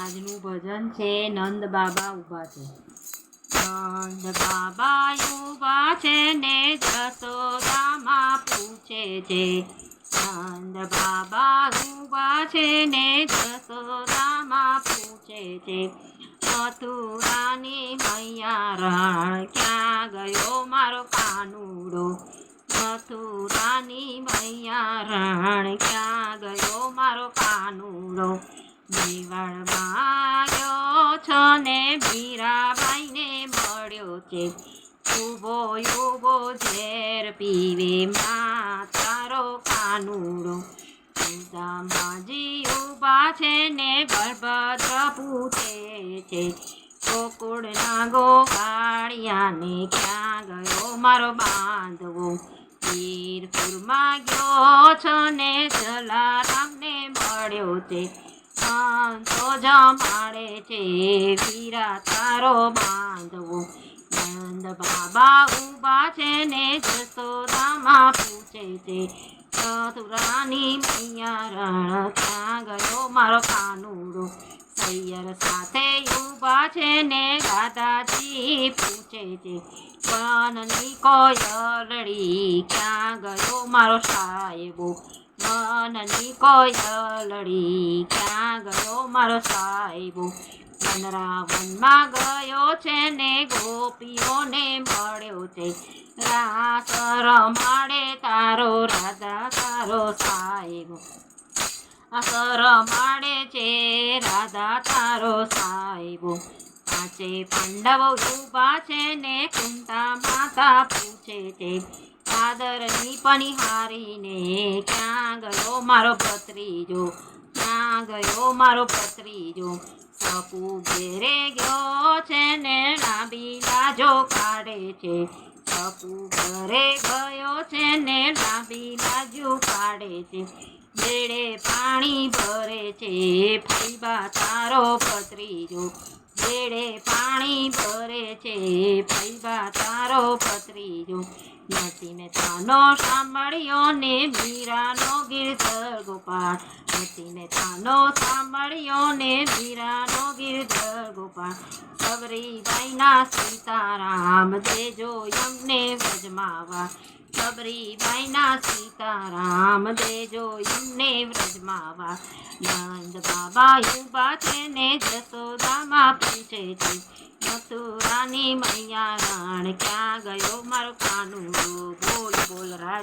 આજનું ભજન છે, નંદ બાબા ઊભા છે. નંદ બાબા ઊભા છે ને જસોદામાં પૂછે છે. નંદ બાબા ઊભા છે ને જસોદામાં પૂછે છે. મથુરાની મૈયા રણ ક્યાં ગયો મારો કાનુડો? મથુરાની મૈયા રણ ક્યાં ગયો મારો કાનુડો? આવ્યો છો ને મીરાબાઈને મળ્યો છે. ઊભો ઊભો ઝેર પીવે માં તારો કાનુડો માજી ઊભા છે ને બળભદ્ર પૂછે છે, ગોકુળના ગોગાળિયાને ક્યાં ગયો મારો બાંધવો? વીરપુરમાં ગયો છો ને જલારામને મળ્યો છે. સંતો જમાડે છે, વીરા તારો બાંધવો. નંદ બાબા ઊભા છે ને જસોદામાં પૂછે છે, ચતુરાની મૈયા રણ ક્યાં ગયો મારો કાનુડો? સૈયર સાથે ઊભા છે ને દાદાજી પૂછે છે, વનની કોયલડી ક્યાં ગયો મારો સાહેબો? વનની કોયલડી ક્યાં ગયો મારો સાહેબો? વનરાવનમાં ગયો છે ને ગોપીઓને મળ્યો છે. રાસ રમાડે તારો રાધા તારો સાહેબો. અસર માડે છે રાધા તારો સાહેબો. પાંચે પાંડવો ઊભા છે ને કુંતા માતા પૂછે છે આદરની પનિહારીને, ક્યાં ગયો મારો ભત્રીજો? ક્યાં ગયો મારો ભત્રીજો? સપુ ઘેરે ગયો છે ને લાંબી લાજો કાઢે છે. સપુ ઘરે ગયો છે ને લાંબી લાજુ કાઢે છે. બેડે પાણી ભરે છે. ફૈબા તારો ભત્રીજો. બેડે પાણી ભરે છે. ફૈબા તારો પતરીજો મેં તાનો સાંભળ્યો ને મીરાનો ગીરધર ગોપાળ. નથી થાનો સાંભળ્યો ને મીરાનો ગીરધર ગોપાળ. સબરીબાઈના સીતારામ દેજો યમને વ્રજમાવા સબરીબાઈના સીતારામ દેજો એમને વ્રજમાવા નંદ બાબા યુબા છે ને જસોદામાં પૂછે છે મથુરાની મૈયા રાણ ક્યાં ગયો મારો કાનુ બોલ બોલ રાજ